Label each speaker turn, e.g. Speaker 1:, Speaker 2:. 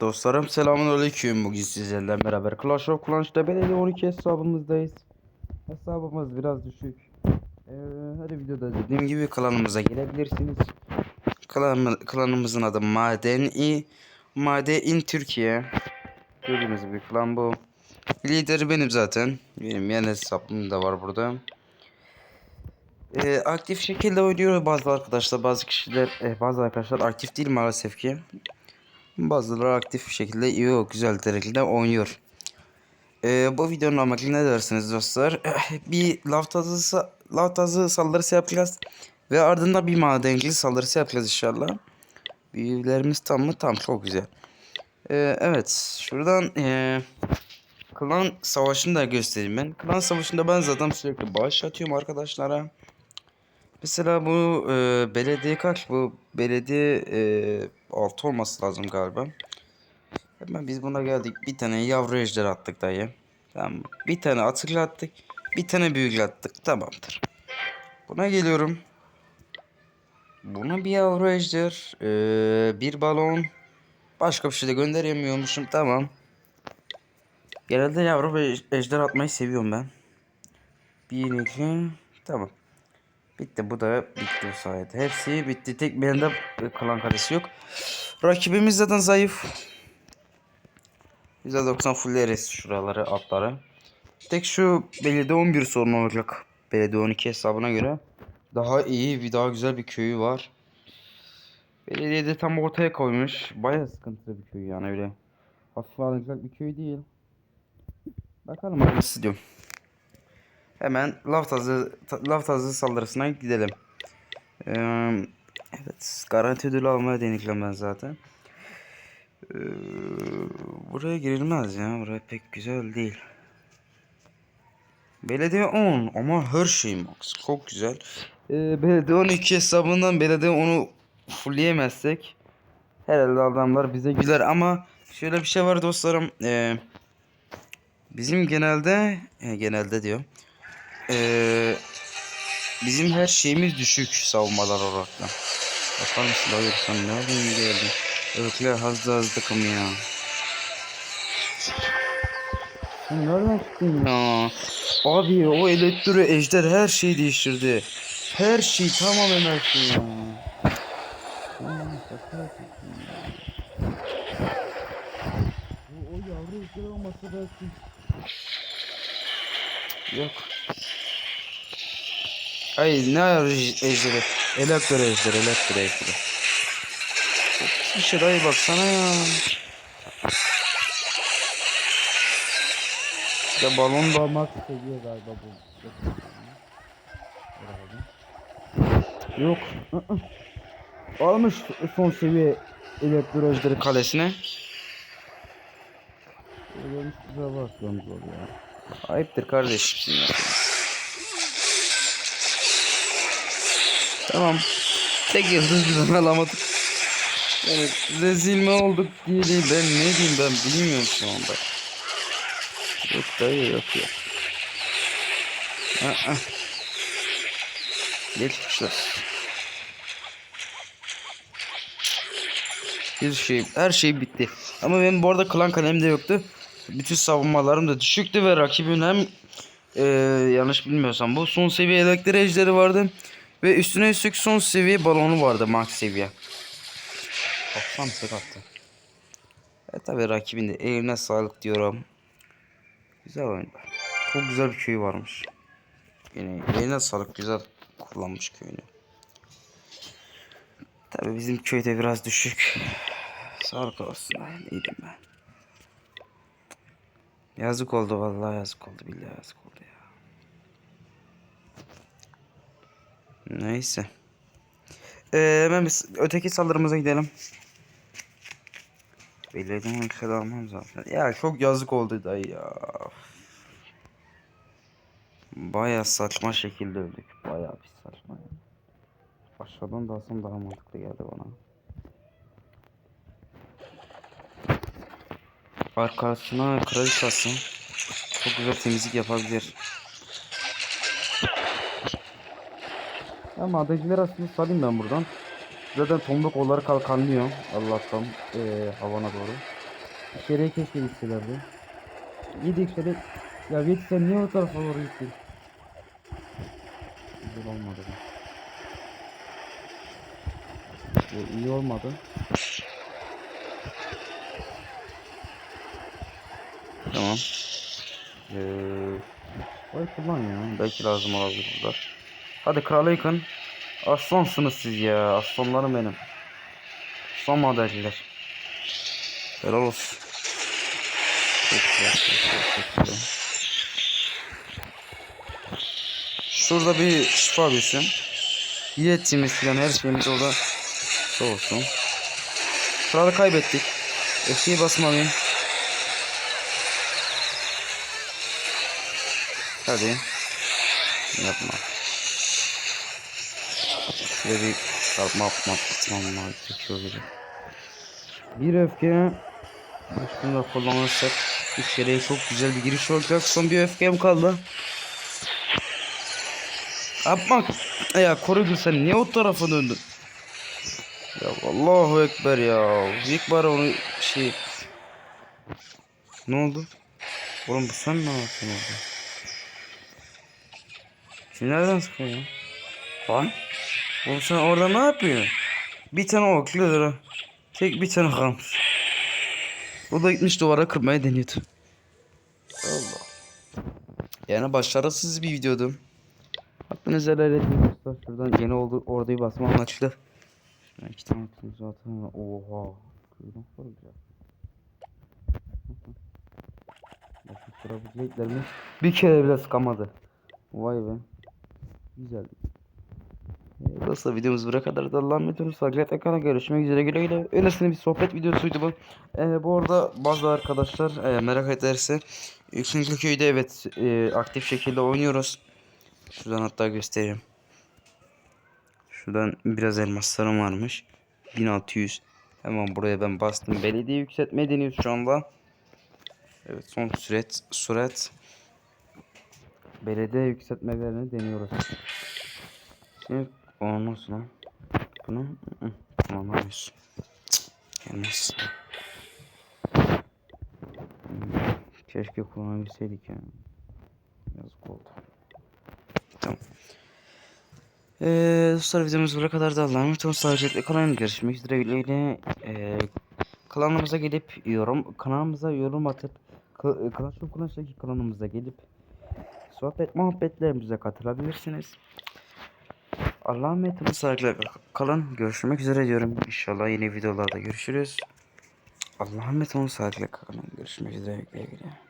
Speaker 1: Dostlarım selamünaleyküm. Bugün sizlerle beraber Clash of Clans'ta belediye 12 hesabımızdayız. Hesabımız biraz düşük. Ee, her videoda dediğim gibi klanımıza gelebilirsiniz. Klan, klanımızın adı Madeni Maden Türkiye. Gördüğünüz gibi klan bu. Lideri benim zaten. Benim yan hesabım da var burada. Ee, aktif şekilde oynuyor bazı arkadaşlar, bazı kişiler, eh, bazı arkadaşlar aktif değil maalesef ki. Bazıları aktif bir şekilde iyi o güzel derecede oynuyor. Ee, bu videonun amacı ne dersiniz dostlar? bir lav tazısı, lav tazı saldırısı yapacağız. Ve ardından bir madencilik saldırısı yapacağız inşallah. Büyülerimiz tam mı? Tam çok güzel. Ee, evet şuradan ee, klan savaşını da göstereyim ben. Klan savaşında ben zaten sürekli bağış atıyorum arkadaşlara. Mesela bu e, belediye kaç? Bu belediye e, 6 olması lazım galiba. Hemen biz buna geldik. Bir tane yavru ejder attık dayı. Tamam. Bir tane atıklı attık. Bir tane büyük attık. Tamamdır. Buna geliyorum. Buna bir yavru ejder. e, bir balon. Başka bir şey de gönderemiyormuşum. Tamam. Genelde yavru ejder atmayı seviyorum ben. Bir iki. Tamam. Bitti bu da bitti bu sayede. Hepsi bitti. Tek bende klan kalesi yok. Rakibimiz zaten zayıf. %90 fulleriz şuraları altları. Tek şu belediye 11 sorun olacak. Belediye 12 hesabına göre. Daha iyi bir daha güzel bir köyü var. Belediye de tam ortaya koymuş. Baya sıkıntılı bir köy yani öyle. Hafif alınacak bir köy değil. Bakalım nasıl diyorum. Hemen lav tazı, ta- lav tazı saldırısına gidelim. Ee, evet, garanti ödülü almaya deneyeceğim ben zaten. Ee, buraya girilmez ya, buraya pek güzel değil. Belediye 10 ama her şey max, çok güzel. Ee, belediye 12 hesabından belediye 10'u fullleyemezsek herhalde adamlar bize güler ama şöyle bir şey var dostlarım. Ee, bizim genelde, e, genelde diyor. Ee, bizim her şeyimiz düşük savunmalar olarak da. Bakar mısın hayır sen nereden geldin? Öyle hızlı hızlı kım ya. Sen nereden çıktın ya? Abi o elektro ejder her şeyi değiştirdi. Her şey tamamen her şey ya. Aman, şaka yapıyorsun ya. O, o yavru ejder olmasa belki Yok. Ay ne ejderi? Elektro ejderi, elektro ejderi. Bir şey dayı baksana ya. Ya balon da almak seviyor galiba bu. Yok. Almış son seviye elektro ejderi kalesine. Öyle bize bak yalnız oluyor. Ayıptır kardeşimsin ya. Tamam. Tek yıldız onu alamadık. Evet, rezil mi olduk diye değil. Ben ne diyeyim ben bilmiyorum şu anda. Yok dayı yok yok. Aa. Geçmişler. Bir şey, her şey bitti. Ama benim bu arada klan kalemde yoktu. Bütün savunmalarım da düşüktü ve rakibin hem eee, yanlış bilmiyorsam bu son seviye elektrik ejderi vardı. Ve üstüne üstlük son seviye balonu vardı max seviye. 90 tık attı. E tabi rakibin de eline sağlık diyorum. Güzel oyun. Çok güzel bir köy varmış. Yine eline sağlık güzel kullanmış köyünü. Tabi bizim köyde biraz düşük. Sağlık olsun. Ne diyeyim ben. Yazık oldu vallahi yazık oldu billahi yazık oldu ya. Neyse. Ee, hemen biz öteki saldırımıza gidelim. Belediye onu kadar almam zaten. Ya çok yazık oldu dayı ya. Baya saçma şekilde öldük. Baya bir saçma ya. Aşağıdan da alsam daha mantıklı geldi bana. Arkasına kraliçe alsın. Çok güzel temizlik yapabilir. Ya madenciler aslında salayım ben buradan. Zaten tomruk onları kalkanlıyor. Allah'tan eee havana doğru. İçeriye keşke gitselerdi. Gidi içeri. Ya Veti sen niye o tarafa doğru gittin? Güzel olmadı. Bu iyi olmadı. Tamam. Ee, oy kullan ya. Belki lazım olabilir bunlar. Hadi kralı yıkın. Aslansınız siz ya. Aslanlarım benim. Son modeller. Helal olsun. Şurada bir şifa büyüsün. Yiyetimiz falan her şeyimiz orada şey olsun. Kralı kaybettik. Eşeği basmalıyım. Hadi. Yapma. Şöyle bir çarpma yapma atmam gerekiyor gibi. Bir öfke Üstünde kullanırsak içeriye çok güzel bir giriş olacak. Son bir öfkem kaldı. Yapma. Ya koruydu sen niye o tarafa döndün? Ya Allahu Ekber ya. İlk bari onu şey... Ne oldu? Oğlum bu sen ne yapıyorsun orada? Şimdi nereden sıkıyor ya? Lan? Oğlum sen orada ne yapıyorsun? Bir tane okludur ha. Tek bir tane kalmış. O da gitmiş duvara kırmaya deniyordu. Allah. Yani başarısız bir videodu. Hakkınızı helal edin dostlar. Şuradan yeni oldu orayı basma amaçlı. Şuna iki tane kılıç zaten. Oha. Var güzel. Bakın sıra bileklerimi bir kere bile sıkamadı. Vay be. Ee, Dostlar videomuz buraya kadar da emanet olun. Sağlıcakla kalın. Görüşmek üzere. Güle güle. Öylesine bir sohbet videosuydu bu. Ee, bu arada bazı arkadaşlar e, merak ederse Üçüncü köyde evet e, aktif şekilde oynuyoruz. Şuradan hatta göstereyim. Şuradan biraz elmaslarım varmış. 1600. Hemen buraya ben bastım. Belediye yükseltmeye deniyoruz şu anda. Evet son süret süret. Belediye yükseltmelerini deniyoruz. Şimdi nasıl lan? Bunu. Cık, Gelmez. Hmm, Keşke kullanabilseydik yani. Yazık oldu. Tamam. Ee, dostlar videomuz buraya kadar da Allah'a emanet olun. Sağlıcakla. Görüşmek üzere. Güle. Ee, kanalımıza gelip yorum kanalımıza yorum atıp Clash of Clans'taki kanalımıza gelip sohbet muhabbetlerimize katılabilirsiniz. Allah'a emanet. Sağlıcakla kalın. Görüşmek üzere diyorum. İnşallah yeni videolarda görüşürüz. Allah'a emanet olun. Sağlıcakla kalın. Görüşmek üzere. Güle güle.